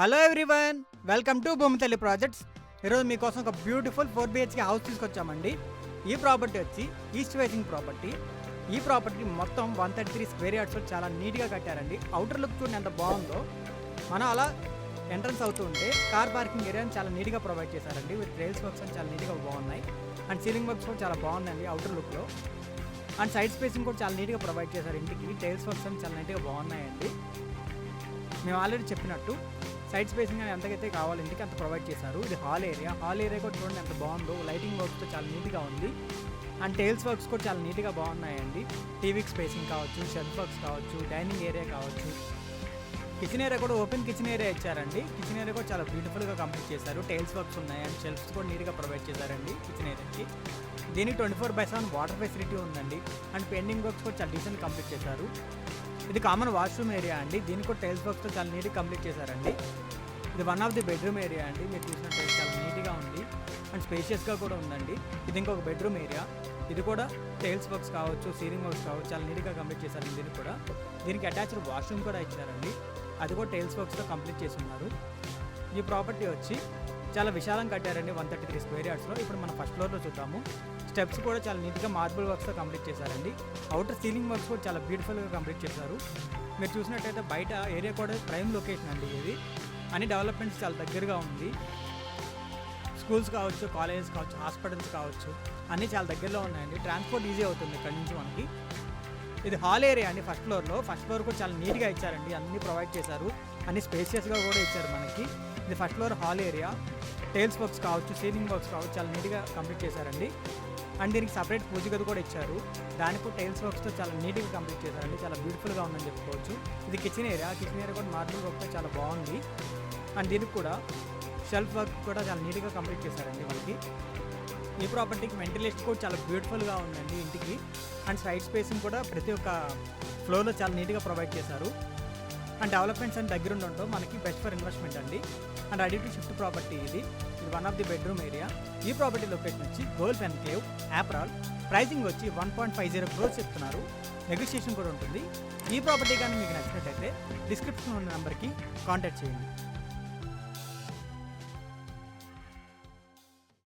Hello everyone welcome to Bhoomitalli projects ఈరోజు మీకోసం ఒక బ్యూటిఫుల్ ఫోర్ బిహెచ్కే హౌస్ తీసుకొచ్చామండి. ఈ ప్రాపర్టీ వచ్చి ఈస్ట్ ఫేసింగ్ ప్రాపర్టీ ఈ ప్రాపర్టీ మొత్తం one thirty three square yards చాలా నీట్గా కట్టారండి. అవుటర్ లుక్ చూడండి ఎంత బాగుందో. మనం అలా ఎంట్రన్స్ అవుతూ ఉంటే కార్ పార్కింగ్ ఏరియాని చాలా నీట్గా ప్రొవైడ్ చేశారండి. విత్ రైల్స్ వర్క్స్ అని చాలా నీట్గా బాగున్నాయి. అండ్ సీలింగ్ వర్క్స్ కూడా చాలా బాగుందండి అవుటర్ లుక్లో అండ్ సైడ్ స్పేసింగ్ కూడా చాలా నీట్గా ప్రొవైడ్ చేశారు. ఇంటికి టైల్స్ వర్క్స్ అని చాలా నీట్గా బాగున్నాయండి. మేము ఆల్రెడీ చెప్పినట్టు సైడ్ స్పేసింగ్ అని ఎంతకైతే కావాలి ఇంటికి అంత ప్రొవైడ్ చేశారు. ఇది హాల్ ఏరియా హాల్ ఏరియా కూడా చూడండి ఎంత బాగుందో. లైటింగ్ వర్క్స్తో చాలా నీట్గా ఉంది. అండ్ టైల్స్ వర్క్స్ కూడా చాలా నీట్గా బాగున్నాయండి. టీవీకి స్పేసింగ్ కావచ్చు షెల్ఫ్ వర్క్స్ కావచ్చు డైనింగ్ ఏరియా కావచ్చు. కిచెన్ ఏరియా కూడా ఓపెన్ కిచెన్ ఏరియా ఇచ్చారండి. కిచెన్ ఏరియా కూడా చాలా బ్యూటిఫుల్గా కంప్లీట్ చేశారు. టైల్స్ వర్క్స్ ఉన్నాయి అండ్ షెల్ఫ్స్ కూడా నీట్గా ప్రొవైడ్ చేశారండి కిచెన్ ఏరియాకి దీనికి twenty four by seven water facility ఉందండి. అండ్ పెండింగ్ వర్క్స్ కూడా చాలా డీసెంట్ కంప్లీట్ చేశారు. ఇది కామన్ వాష్రూమ్ ఏరియా అండి. దీనికి కూడా టైల్స్ వర్క్స్తో చాలా నీట్గా కంప్లీట్ చేశారండి. ఇది one of the bedroom area అండి. మీరు చూసినట్టు చాలా నీట్గా ఉంది. అండ్ స్పేషియస్గా కూడా ఉందండి. ఇది ఇంకొక బెడ్రూమ్ ఏరియా. ఇది కూడా టైల్స్ వర్క్స్ కావచ్చు సీలింగ్ వర్క్స్ కావచ్చు చాలా నీట్గా కంప్లీట్ చేశారు దీనికి కూడా. దీనికి అటాచ్డ్ వాష్రూమ్ కూడా ఇచ్చారండి. అది కూడా టైల్స్ వర్క్స్తో కంప్లీట్ చేసి ఉన్నారు ఈ ప్రాపర్టీ వచ్చి చాలా విశాలం కట్టారండి వన్ థర్టీ త్రీ స్క్వేర్ యార్డ్స్లో ఇప్పుడు మనం ఫస్ట్ ఫ్లోర్లో చూద్దాము. స్టెప్స్ కూడా చాలా నీట్గా మార్బుల్ వర్క్స్తో కంప్లీట్ చేశారండి. అవుటర్ సీలింగ్ వర్క్స్ కూడా చాలా బ్యూటిఫుల్గా కంప్లీట్ చేశారు. మీరు చూసినట్టయితే బయట ఏరియా కూడా ప్రైమ్ లొకేషన్ అండి ఇది. అన్ని డెవలప్మెంట్స్ చాలా దగ్గరగా ఉంది. స్కూల్స్ కావచ్చు కాలేజెస్ కావచ్చు హాస్పిటల్స్ కావచ్చు అన్నీ చాలా దగ్గరలో ఉన్నాయండి. ట్రాన్స్పోర్ట్ ఈజీ అవుతుంది ఇక్కడ నుంచి మనకి. ఇది హాల్ ఏరియా అండి ఫస్ట్ ఫ్లోర్లో ఫస్ట్ ఫ్లోర్ కూడా చాలా నీట్గా ఇచ్చారండి అన్నీ ప్రొవైడ్ చేశారు. అన్ని స్పేషియస్గా కూడా ఇచ్చారు మనకి. ఇది first floor hall area. Tiles works కావచ్చు సీలింగ్ వర్క్స్ కావచ్చు చాలా నీట్గా కంప్లీట్ చేశారండి. అండ్ దీనికి సపరేట్ పూజ గది కూడా ఇచ్చారు. దానికి టైల్స్ వర్క్స్తో చాలా నీట్గా కంప్లీట్ చేశారండి. చాలా బ్యూటిఫుల్గా ఉందని చెప్పుకోవచ్చు. ఇది కిచెన్ ఏరియా. కిచెన్ ఏరియా కూడా మార్బుల్ వర్క్తో చాలా బాగుంది. అండ్ దీనికి కూడా షెల్ఫ్ వర్క్ కూడా చాలా నీట్గా కంప్లీట్ చేశారండి వాళ్ళకి ఈ ప్రాపర్టీకి వెంటిలేషన్ కూడా చాలా బ్యూటిఫుల్గా ఉందండి ఇంటికి. అండ్ సైడ్ స్పేసింగ్ కూడా ప్రతి ఒక్క ఫ్లోర్లో చాలా నీట్గా ప్రొవైడ్ చేశారు. అండ్ డెవలప్మెంట్స్ అని దగ్గర ఉండటం మనకి బెస్ట్ ఫర్ ఇన్వెస్ట్మెంట్ అండి. And ready to shift property ఇది. ఇది one of the bedroom area ఈ ప్రాపర్టీ లొకేషన్ వచ్చి గోల్ఫ్ కేవ్ యాప్రాల్ ప్రైసింగ్ వచ్చి one point five zero crores చెప్తున్నారు. నెగోషియేషన్ కూడా ఉంటుంది. ఈ ప్రాపర్టీ కానీ మీకు నచ్చినట్టయితే డిస్క్రిప్షన్ ఉన్న నెంబర్కి కాంటాక్ట్ చేయండి.